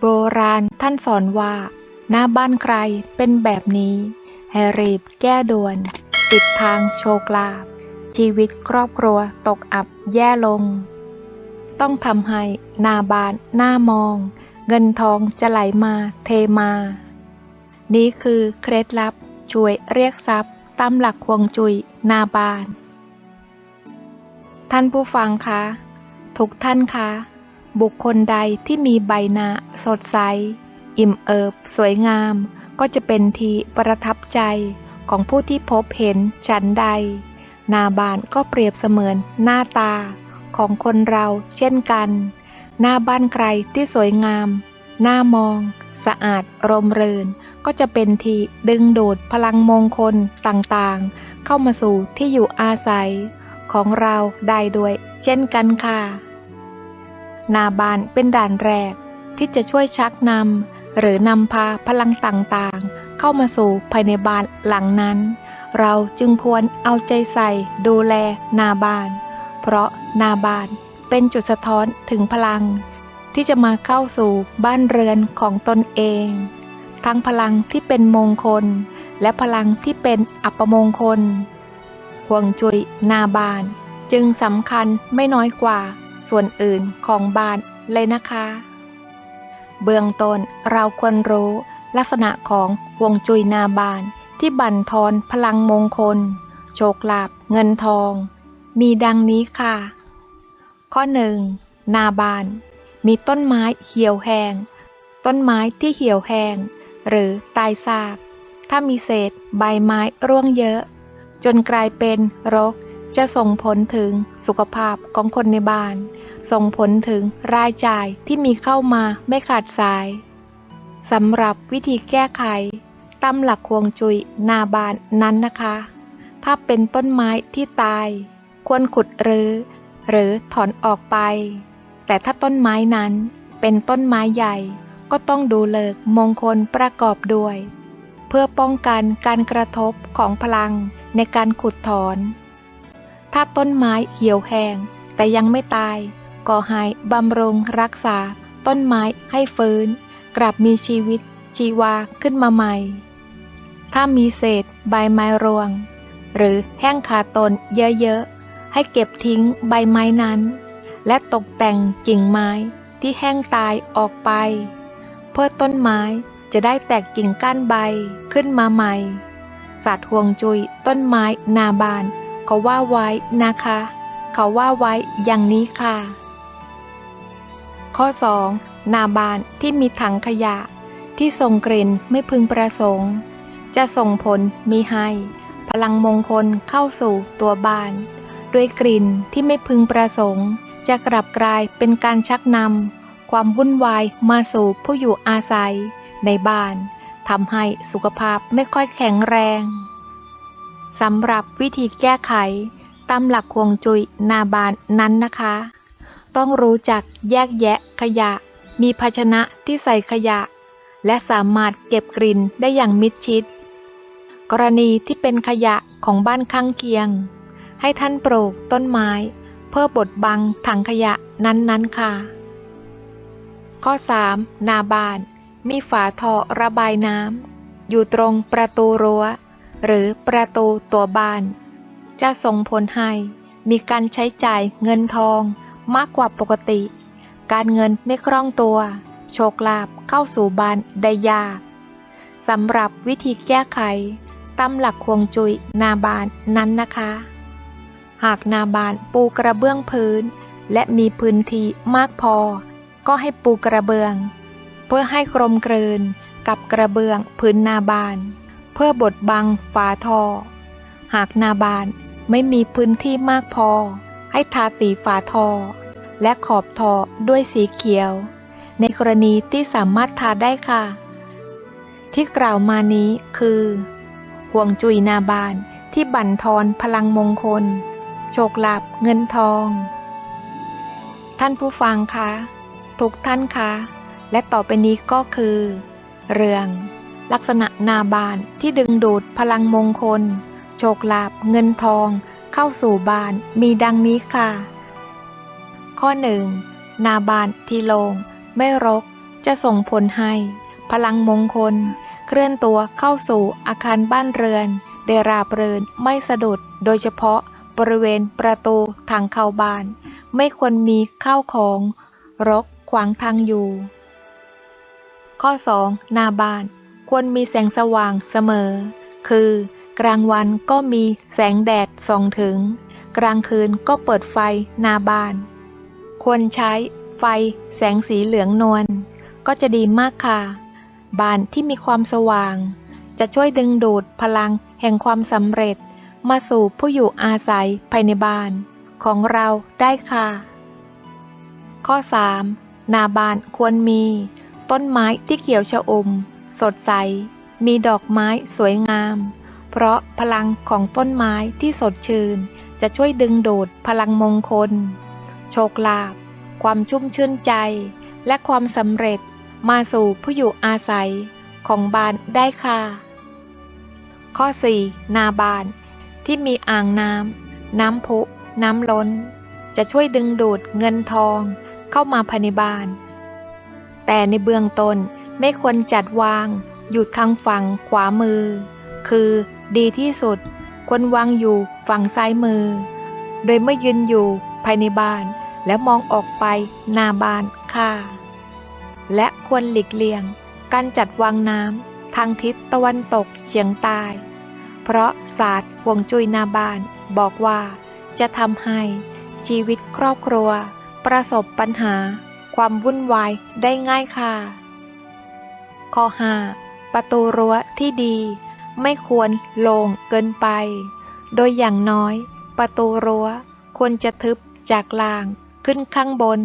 โบราณท่านสอนว่า หน้าบ้านใครเป็นแบบนี้ให้รีบแก้ด่วน ปิดทางโชคลาภชีวิตครอบครัวตกอับแย่ลง ต้องทำให้หน้าบานหน้ามอง เงินทองจะไหลมาเทมา นี่คือเคล็ดลับช่วยเรียกทรัพย์ตามหลักควงจุยหน้าบาน ท่านผู้ฟังคะ ทุกท่านคะ บุคคลใดที่มีใบหน้าสดใส อิ่มเอิบ สวยงาม ก็จะเป็นทีประทับใจของผู้ที่พบเห็นฉันใดหน้าบานก็เปรียบเสมือนหน้าตาของคนเราเช่นกัน หน้าบ้านใครที่สวยงาม หน้ามอง สะอาดร่มรื่นก็จะเป็นทีดึงดูดพลังมงคลต่างๆ เข้ามาสู่ที่อยู่อาศัยของเราได้ด้วย เช่นกันค่ะ นาบานเป็นด่านแรก ที่จะช่วยชักนำหรือนำพาพลังต่างๆ เข้ามาสู่ภายในบ้านหลังนั้น เราจึงควรเอาใจใส่ดูแลนาบาน เพราะนาบานเป็นจุดสะท้อนถึงพลัง ที่จะมาเข้าสู่บ้านเรือนของตนเอง ทั้งพลังที่เป็นมงคล และพลังที่เป็นอัปมงคลห่วงจุยนาบานจึงสำคัญไม่น้อยกว่า ส่วนอื่นของบ้านเลยนะคะ เบื้องต้นเราควรรู้ลักษณะของห่วงจุยนาบานที่บั่นทอนพลังมงคล โชคลาภเงินทอง มีดังนี้ค่ะ ข้อหนึ่งนาบาน มีต้นไม้เหี่ยวแห้ง ต้นไม้ที่เหี่ยวแห้ง หรือตายซาก ถ้ามีเศษใบไม้ร่วงเยอะ จนกลายเป็นรก จะส่งผลถึงสุขภาพของคนในบ้าน ส่งผลถึงรายจ่ายที่มีเข้ามาไม่ขาดสายสำหรับวิธีแก้ไขตามหลักควงจุยนาบานนั้นนะคะ ถ้าเป็นต้นไม้ที่ตาย ควรขุดรื้อหรือถอนออกไป แต่ถ้าต้นไม้นั้นเป็นต้นไม้ใหญ่ก็ต้องดูเลิกมงคลประกอบด้วย เพื่อป้องกันการกระทบของพลังในการขุดถอน ถ้าต้นไม้เหี่ยวแห้งแต่ยังไม่ตายก็ให้บำรุงรักษา ต้นไม้ให้ฟื้น กลับมีชีวิต ชีวาขึ้นมาใหม่ ถ้ามีเศษใบไม้รวง หรือแห้งขาต้นเยอะๆ ให้เก็บทิ้งใบไม้นั้น และตกแต่งกิ่งไม้ที่แห้งตายออกไป เพื่อต้นไม้จะได้แตกกิ่งก้านใบขึ้นมาใหม่ศาสตร์ห่วงจุยต้นไม้นาบาน เขาว่าไว้นะคะ เขาว่าไว้อย่างนี้ค่ะ ข้อ 2. นาบานที่มีถังขยะ ที่ส่งกลิ่นไม่พึงประสงค์ จะส่งผลมีให้ พลังมงคลเข้าสู่ตัวบ้าน ด้วยกลิ่นที่ไม่พึงประสงค์ จะกลับกลายเป็นการชักนำความวุ่นวายมาสู่ผู้อยู่อาศัยในบ้านทำให้สุขภาพไม่ค่อยแข็งแรง สำหรับวิธีแก้ไขตามหลักควงจุยนาบานนั้นนะคะ ต้องรู้จักแยกแยะขยะ มีภาชนะที่ใส่ขยะ และสามารถเก็บกลิ่นได้อย่างมิดชิด กรณีที่เป็นขยะของบ้านข้างเคียง ให้ท่านปลูกต้นไม้ เพื่อบดบังถังขยะนั้นๆค่ะ ข้อ 3. นาบาน มีฝาท่อระบายน้ำอยู่ตรงประตูรั้ว หรือประตูตัวบ้าน จะส่งผลให้มีการใช้จ่ายเงินทองมากกว่าปกติ การเงินไม่คล่องตัว โชคลาภเข้าสู่บ้านได้ยากสำหรับวิธีแก้ไขตามหลักควงจุยนาบานนั้นนะคะ หากนาบานปูกระเบื้องพื้น และมีพื้นที่มากพอ ก็ให้ปูกระเบื้อง เพื่อให้กลมกลืนกับกระเบื้องพื้นนาบาน เพื่อบดบังฝาท่อ หากนาบานไม่มีพื้นที่มากพอ ให้ทาสีฝาท่อ และขอบท่อด้วยสีเขียว ในกรณีที่สามารถทาได้ค่ะ ที่กล่าวมานี้คือ ห่วงจุยนาบานที่บั่นทอนพลังมงคล โชคลาภเงินทอง ท่านผู้ฟังคะ ทุกท่านคะ และต่อไปนี้ก็คือ เรื่อง ลักษณะนาบานที่ดึงดูดพลังมงคล โชคลาภเงินทอง เข้าสู่บ้านมีดังนี้ค่ะ ข้อหนึ่งนาบานที่โลง่งไม่รก จะส่งผลให้ พลังมงคล เคลื่อนตัวเข้าสู่อาคารบ้านเรือนได้ราบรื่นไม่สะดุด โดยเฉพาะบริเวณประตูทางเข้าบ้าน ไม่ควรมีข้าวของ รกขวางทางอยู่ ข้อ 2. นาบาน ควรมีแสงสว่างเสมอ คือ กลางวันก็มีแสงแดดส่องถึง กลางคืนก็เปิดไฟหน้าบ้าน ควรใช้ไฟแสงสีเหลืองนวลก็จะดีมากค่ะ บ้านที่มีความสว่าง จะช่วยดึงดูดพลังแห่งความสำเร็จ มาสู่ผู้อยู่อาศัยภายในบ้าน ของเราได้ค่ะ ข้อ 3. หน้าบ้านควรมี ต้นไม้ที่เขียวชอุ่ม สดใส มีดอกไม้สวยงาม เพราะพลังของต้นไม้ที่สดชื่น จะช่วยดึงดูดพลังมงคล โชคลาภความชุ่มชื่นใจ และความสำเร็จมาสู่ผู้อยู่อาศัยของบ้านได้ค่ะ ข้อ 4. นาบานที่มีอ่างน้ำน้ำพุ น้ำล้น จะช่วยดึงดูดเงินทองเข้ามาภายในบ้าน แต่ในเบื้องต้น ไม่ควรจัดวาง อยู่ทางฝั่งขวามือ คือดีที่สุด ควรวางอยู่ฝั่งซ้ายมือ โดยเมื่อยืนอยู่ภายในบ้าน แล้วมองออกไปหน้าบ้านค่ะ และควรหลีกเลี่ยง การจัดวางน้ำทางทิศตะวันตกเฉียงใต้ เพราะศาสตร์วงจุยหนาบ้านบอกว่าจะทำให้ชีวิตครอบครัว ประสบปัญหา ความวุ่นวายได้ง่ายค่ะ ข้อ 5. ประตูรั้วที่ดี ไม่ควรโล่งเกินไป โดยอย่างน้อย ประตูรั้วควรจะทึบจากล่างขึ้นข้างบน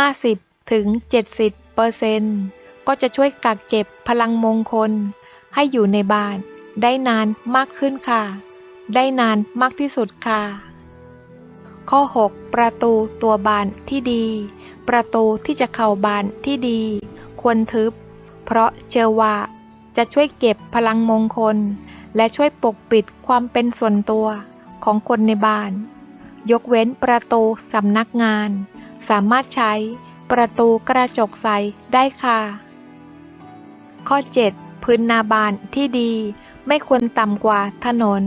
50ถึง70เปอร์เซนก็จะช่วยกักเก็บพลังมงคล ให้อยู่ในบ้านได้นานมากขึ้นค่ะ ได้นานมากที่สุดค่ะ ข้อ 6 ประตูตัวบานที่ดี ประตูที่จะเข้าบานที่ดี ควรทึบ เพราะเชื่อว่าจะช่วยเก็บพลังมงคล และช่วยปกปิดความเป็นส่วนตัวของคนในบ้าน ยกเว้นประตูสำนักงาน สามารถใช้ประตูกระจกใสได้ค่ะ ข้อ 7 พื้นนาบานที่ดีไม่ควรต่ำกว่าถนน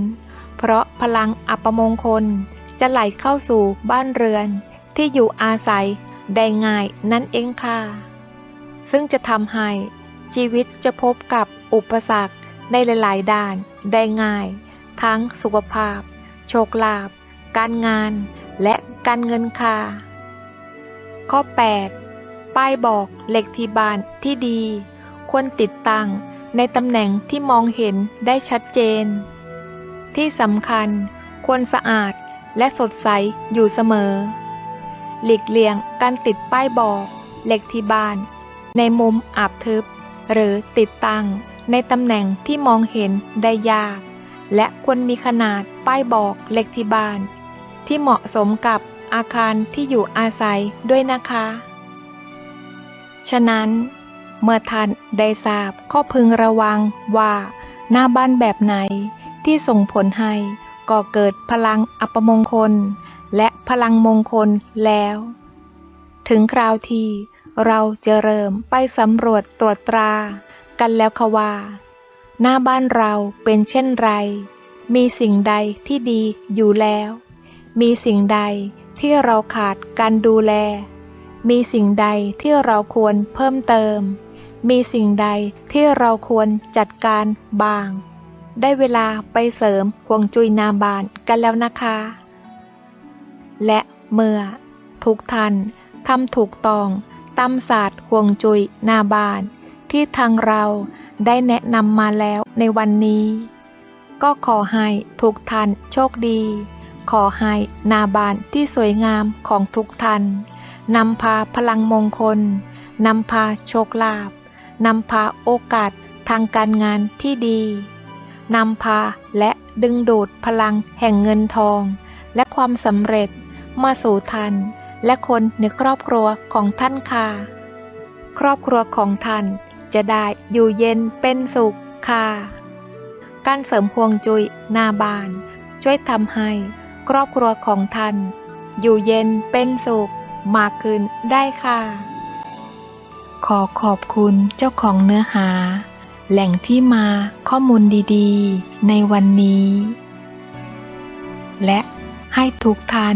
เพราะพลังอัปมงคลจะไหลเข้าสู่บ้านเรือนที่อยู่อาศัยได้ง่ายนั่นเองค่ะ ซึ่งจะทำให้ ชีวิตจะพบกับอุปสรรคในหลายๆ ด้านได้ง่าย ทั้งสุขภาพ โชคลาภการงาน และการเงินค่ะ ข้อ 8 ป้ายบอกเหล็กที่บ้านที่ดี ควรติดตั้งในตำแหน่งที่มองเห็นได้ชัดเจน ที่สำคัญควรสะอาดและสดใสอยู่เสมอ หลีกเลี่ยงการติดป้ายบอกเหล็กที่บ้านในมุมอับทึบ หรือติดตั้งในตำแหน่งที่มองเห็นได้ยาก และควรมีขนาดป้ายบอกเล็กที่บ้าน ที่เหมาะสมกับอาคารที่อยู่อาศัยด้วยนะคะ ฉะนั้น เมื่อท่านได้ทราบข้อพึงระวังว่าหน้าบ้านแบบไหนที่ส่งผลให้ก่อเกิดพลังอัปมงคล และพลังมงคลแล้ว ถึงคราวที่ เราจะเริ่มไปสำรวจตรวจตรา กันแล้วค่ะว่า หน้าบ้านเราเป็นเช่นไร มีสิ่งใดที่ดีอยู่แล้ว มีสิ่งใดที่เราขาดการดูแล มีสิ่งใดที่เราควรเพิ่มเติม มีสิ่งใดที่เราควรจัดการบาง ได้เวลาไปเสริมห่วงจุยนาบานกันแล้วนะคะ และเมื่อ ทุกท่านทำถูกต้อง ตามศาสตร์ห่วงจุยนาบาน ที่ทางเราได้แนะนำมาแล้วในวันนี้ ก็ขอให้ทุกท่านโชคดี ขอให้นาบานที่สวยงามของทุกท่านนำพาพลังมงคลนำพาโชคลาภนำพาโอกาสทางการงานที่ดีนำพาและดึงดูดพลังแห่งเงินทอง และความสำเร็จมาสู่ท่าน และคนในครอบครัวของท่านค่ะ ครอบครัวของท่านจะได้อยู่เย็นเป็นสุขค่ะ การเสริมพวงจุยหน้าบ้าน ช่วยทำให้ครอบครัวของท่าน อยู่เย็นเป็นสุขมากขึ้นได้ค่ะ ขอขอบคุณเจ้าของเนื้อหา แหล่งที่มาข้อมูลดีๆ ในวันนี้ และให้ทุกท่าน